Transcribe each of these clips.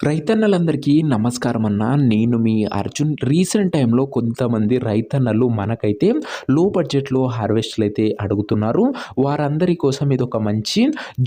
రైతన్నలందరికీ నమస్కారం అన్న నేను మీ అర్జున్. రీసెంట్ టైంలో కొంతమంది రైతన్నలు మనకైతే లో బడ్జెట్లో హార్వెస్ట్లు అయితే అడుగుతున్నారు. వారందరి కోసం ఇది ఒక మంచి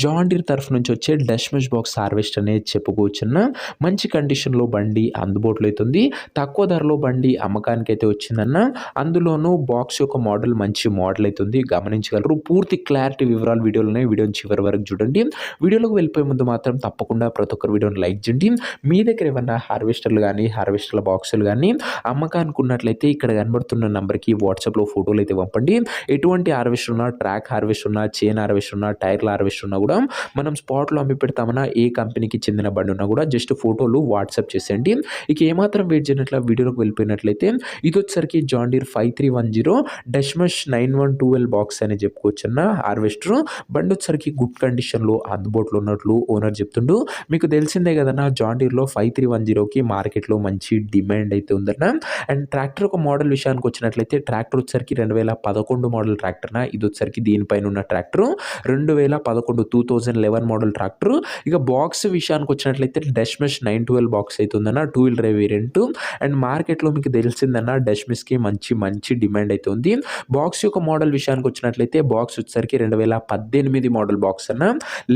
జాండీర్ తరఫు నుంచి వచ్చే డష్మిష్ బాక్స్ హార్వెస్ట్ అనేది చెప్పుకోవచ్చున్న. మంచి కండిషన్లో బండి అందుబాటులో అవుతుంది తక్కువ ధరలో బండి అమ్మకానికి అయితే వచ్చిందన్న. అందులోనూ బాక్స్ యొక్క మోడల్ మంచి మోడల్ అవుతుంది గమనించగలరు. పూర్తి క్లారిటీ వివరాలు వీడియోలోనే వీడియోని చివరి వరకు చూడండి. వీడియోలోకి వెళ్ళిపోయే ముందు మాత్రం తప్పకుండా ప్రతి ఒక్కరు వీడియోని లైక్ చేయండి. మీ దగ్గర ఏమన్నా హార్వెస్టర్లు కానీ హార్వెస్టర్ల బాక్సులు కానీ అమ్మకానికి ఉన్నట్లయితే ఇక్కడ కనబడుతున్న నెంబర్కి వాట్సాప్లో ఫోటోలు అయితే పంపండి. ఎటువంటి హార్వెస్టర్ ఉన్నా ట్రాక్ హార్వెస్టర్ ఉన్నా చైన్ హార్వెస్టర్ ఉన్నా టైర్ల హార్వెస్టర్ ఉన్నా కూడా మనం స్పాట్లో అమ్మి పెడతామన్నా ఏ కంపెనీకి చెందిన బండి ఉన్నా కూడా జస్ట్ ఫోటోలు వాట్సాప్ చేసేయండి. ఇక ఏమాత్రం వెయిట్ చేయనట్లు వీడియోలోకి వెళ్ళిపోయినట్లయితే ఇది వచ్చేసరికి John Deere five three one zero Dashmesh nine one twelve box అని చెప్పుకోవచ్చు అన్న హార్వెస్టర్. బండి వచ్చేసరికి గుడ్ కండిషన్లో అందుబాటులో ఉన్నట్లు ఓనర్ చెప్తుండు. మీకు తెలిసిందే కదన్నా జాండీర్లో ఫైవ్ త్రీ వన్ జీరోకి మార్కెట్లో మంచి డిమాండ్ అయితే ఉందన్న అండ్ ట్రాక్టర్ ఒక మోడల్ విషయానికి వచ్చినట్లయితే ట్రాక్టర్ వచ్చేసరికి రెండు వేల పదకొండు మోడల్ ట్రాక్టర్నా ఇది వచ్చేసరికి దీనిపైన ఉన్న ట్రాక్టర్. రెండు వేల పదకొండు two thousand eleven model tractor. ఇక బాక్స్ విషయానికి వచ్చినట్లయితే డష్మిష్ నైన్ ట్వెల్వ్ బాక్స్ అవుతుందన్న two wheel drive variant. And మార్కెట్లో మీకు తెలిసిందన్న డష్మిష్కి మంచి మంచి డిమాండ్ అయితే ఉంది. బాక్స్ యొక్క మోడల్ విషయానికి వచ్చినట్లయితే బాక్స్ వచ్చేసరికి రెండు వేల పద్దెనిమిది మోడల్ బాక్స్ అన్న.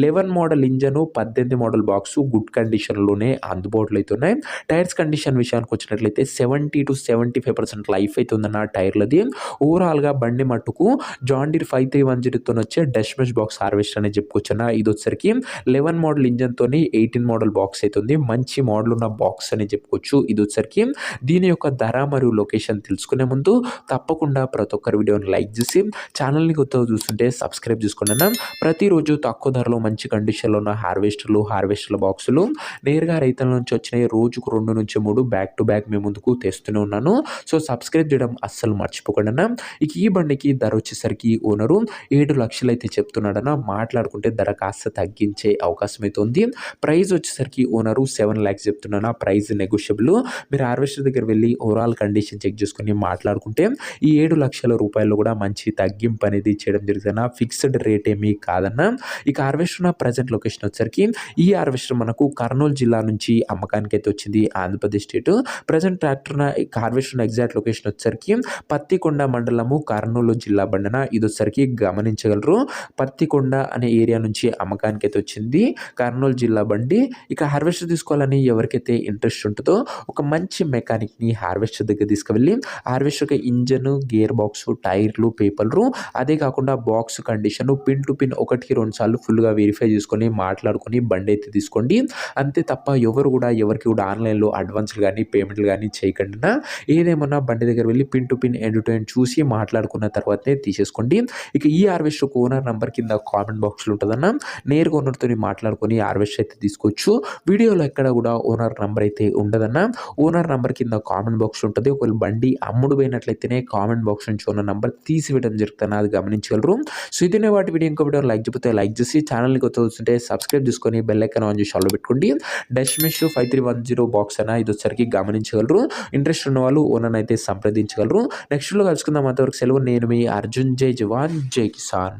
లెవెన్ మోడల్ ఇంజను పద్దెనిమిది మోడల్ బాక్స్ గుడ్ కండిషన్లో కండిషన్లోనే అందుబాటులో అయితే ఉన్నాయి. టైర్స్ కండిషన్ విషయానికి వచ్చినట్లయితే seventy to seventy five percent life అయితే ఉందన్న టైర్లది. ఓవరాల్గా బండి మట్టుకు John Deere five three one జీరోతో వచ్చే డష్మెష్ బాక్స్ హార్వెస్ట్ అనేది చెప్పుకోవచ్చు ఇది వచ్చరికి లెవెన్ మోడల్ ఇంజన్తో ఎయిటీన్ మోడల్ బాక్స్ అవుతుంది మంచి మోడల్ ఉన్న బాక్స్ అని చెప్పుకోవచ్చు. ఇది వచ్చరికి దీని యొక్క ధర మరియు లొకేషన్ తెలుసుకునే ముందు తప్పకుండా ప్రతి ఒక్కరి వీడియోని లైక్ చేసి ఛానల్ని కొత్తగా చూస్తుంటే సబ్స్క్రైబ్ చేసుకోండి ప్రతిరోజు తక్కువ ధరలో మంచి కండిషన్లో ఉన్న హార్వెస్టర్లు హార్వెస్టర్ల బాక్సులు నేరుగా రైతుల నుంచి వచ్చినాయి రోజుకు రెండు నుంచి మూడు బ్యాక్ టు బ్యాక్ మేము ముందుకు తెస్తూనే ఉన్నాను. సో సబ్స్క్రైబ్ చేయడం అస్సలు మర్చిపోకుండా అన్న ఇక ఈ బండికి ధర వచ్చేసరికి ఓనరు ఏడు లక్షలు అయితే చెప్తున్నాడన్న. మాట్లాడుకుంటే ధర కాస్త తగ్గించే అవకాశం అయితే ఉంది. ప్రైస్ వచ్చేసరికి ఓనరు సెవెన్ ల్యాక్స్ చెప్తున్నాను ప్రైస్ నెగోషియబుల్ మీరు హార్వెస్టర్ దగ్గర వెళ్ళి ఓవరాల్ కండిషన్ చెక్ చేసుకుని మాట్లాడుకుంటే ఈ ఏడు లక్షల రూపాయలు కూడా మంచి తగ్గింపు అనేది చేయడం జరుగుతుందన్న. ఫిక్స్డ్ రేట్ ఏమీ కాదన్న. ఇక హార్వెస్టర్ ప్రజెంట్ లొకేషన్ వచ్చేసరికి ఈ హార్వెస్టర్ మనకు కర్నూలు జిల్లా నుంచి అమ్మకానికి అయితే వచ్చింది Andhra Pradesh state. Present tractor harvester exact location వచ్చేసరికి పత్తికొండ మండలము కర్నూలు జిల్లా బండన. ఇది వచ్చేసరికి గమనించగలరు. పత్తికొండ అనే ఏరియా నుంచి అమ్మకానికి అయితే వచ్చింది కర్నూలు జిల్లా బండి. ఇక హార్వెస్టర్ తీసుకోవాలని ఎవరికైతే ఇంట్రెస్ట్ ఉంటుందో ఒక మంచి మెకానిక్ని హార్వెస్టర్ దగ్గర తీసుకువెళ్ళి హార్వెస్టర్ ఇంజన్ గేర్ బాక్స్ టైర్లు పేపర్లు అదే కాకుండా box condition pin to pin ఒకటికి రెండు సార్లు ఫుల్గా వెరిఫై చేసుకొని మాట్లాడుకొని బండి అయితే తీసుకోండి. అంతే తప్ప ఎవరు కూడా ఎవరికి కూడా ఆన్లైన్లో అడ్వాన్స్లు కానీ పేమెంట్లు కానీ చేయకుండా ఏదేమన్నా బండి దగ్గర వెళ్ళి pin to pin end to end చూసి మాట్లాడుకున్న తర్వాతనే తీసేసుకోండి. ఇక ఈ హార్వెస్టర్ ఓనర్ నెంబర్ కింద కామెంట్ బాక్స్లో ఉంటుందన్న. నేరుగా ఓనర్తో మాట్లాడుకొని హార్వెస్ట్ అయితే తీసుకోవచ్చు. వీడియోలో ఎక్కడ కూడా ఓనర్ నెంబర్ అయితే ఉండదన్న. ఓనర్ నెంబర్ కింద కామెంట్ బాక్స్ ఉంటుంది. ఒకవేళ బండి అమ్ముడు పోయినట్లయితేనే కామెంట్ బాక్స్ నుంచి ఉన్న నెంబర్ తీసివేయడం జరుగుతుంది అది గమనించగలరు. సో ఇదే వాటి వీడియో ఇంకో వీడియో లైక్ చెప్తే లైక్ చేసి ఛానల్ని కొత్త వస్తుంటే సబ్స్క్రైబ్ చేసుకొని బెల్ ఐకాన్ ఆన్ చేసి ఆల్లో పెట్టుకోండి. Dash five three one zero box అయినా ఇది వచ్చరికి గమనించగలరు. ఇంట్రెస్ట్ ఉన్న వాళ్ళు ఓనర్ అయితే సంప్రదించగలరు. నెక్స్ట్లో కలుసుకుందాం. అంతవరకు సెలవు. నేను మీ అర్జున్. జై జవాన్. జై కిసాన్.